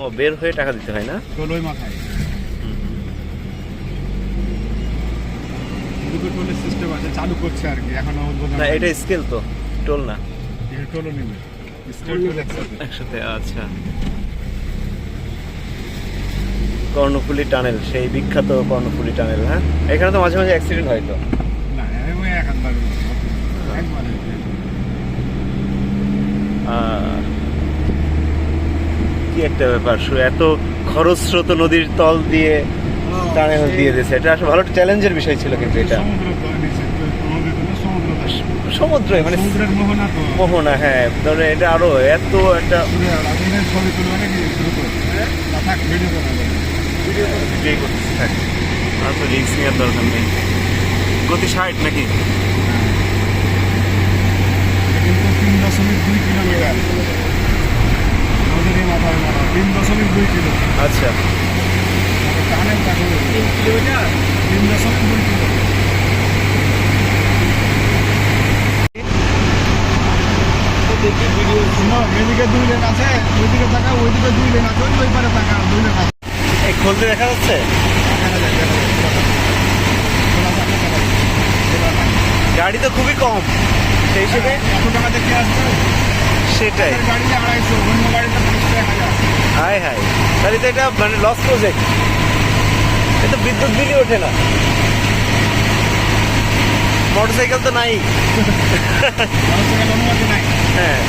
ও বের হয়ে টাকা দিতে হয় না? মাথায়। দুটো টোলের সিস্টেম আছে চালু করছে আর কি এখনও উদ্বোধন না এটা স্কেল তো টোল না। এটা টোলও নেবে স্টেট টোল একসাথে। একসাথে আচ্ছা। কর্ণফুলি টানেল সেই বিখ্যাত কর্ণফুলি টানেল হ্যাঁ? এখানে তো মাঝে মাঝে অ্যাক্সিডেন্ট হয় তো। না একবার একবার। কি একটা ব্যাপার? এত খরস্রোত নদীর তল দিয়ে টানেল দিয়ে দিয়েছে। এটা আসলে ভালো চ্যালেঞ্জের বিষয় ছিল কিন্তু এটা। সমুদ্র মানে মোহনা হ্যাঁ। ধরে এটা আরও এত একটা থাক। আর তো রিক্স নেওয়ার দরকার নেই। গতি ষাট নাকি কিন্তু তিন দশমিক দুই কিলোমিটার নদীর এই মাথায় মাথা তিন দশমিক দুই আচ্ছা তিন কিলোমিটার তিন দুই লেন আছে ওইদিকে টাকা ওইদিকে দুই লেন আছে ওই পারে টাকা দুই লেন আছে এই খুলতে দেখা যাচ্ছে থাকে। থাকে, থাকে। গাড়ি তো খুবই কম সেই হিসেবে এত টাকা দেখে আসছে সেটাই। হাই হাই তাহলে তো এটা মানে লস প্রজেক্ট এটা বিদ্যুৎ বিলই ওঠে না। মোটরসাইকেল তো নাই। হ্যাঁ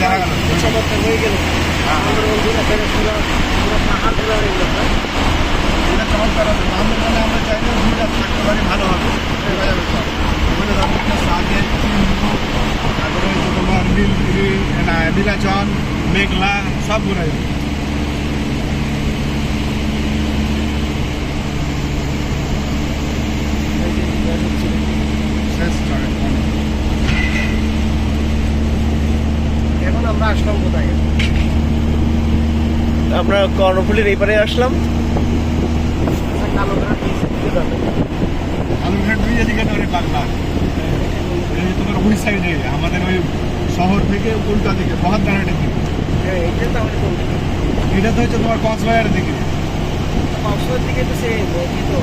দেখা গেল হয়ে গেল। এটা চমৎকার হবে আমাদের মনে আমরা চাই না ভূমিটা থাকতে পারি, ভালো হবে। ওখানে ধরো সাজে তারপরে তোমার নীলগিরি নীলাচল, মেঘলা, সব ঘুরে যাবে আমরা আসলাম কোথায়? আমরা কর্ণফুলির এই পারে আসলাম। তোমার ওই সাইডে আমাদের ওই শহর থেকে উল্টা দিকে মহাদানাটের দিকে। হ্যাঁ এটা তো আমাদের এটা তো হচ্ছে তোমার কক্সবাজারের দিকে। কক্সবাজার দিকে তো সে তো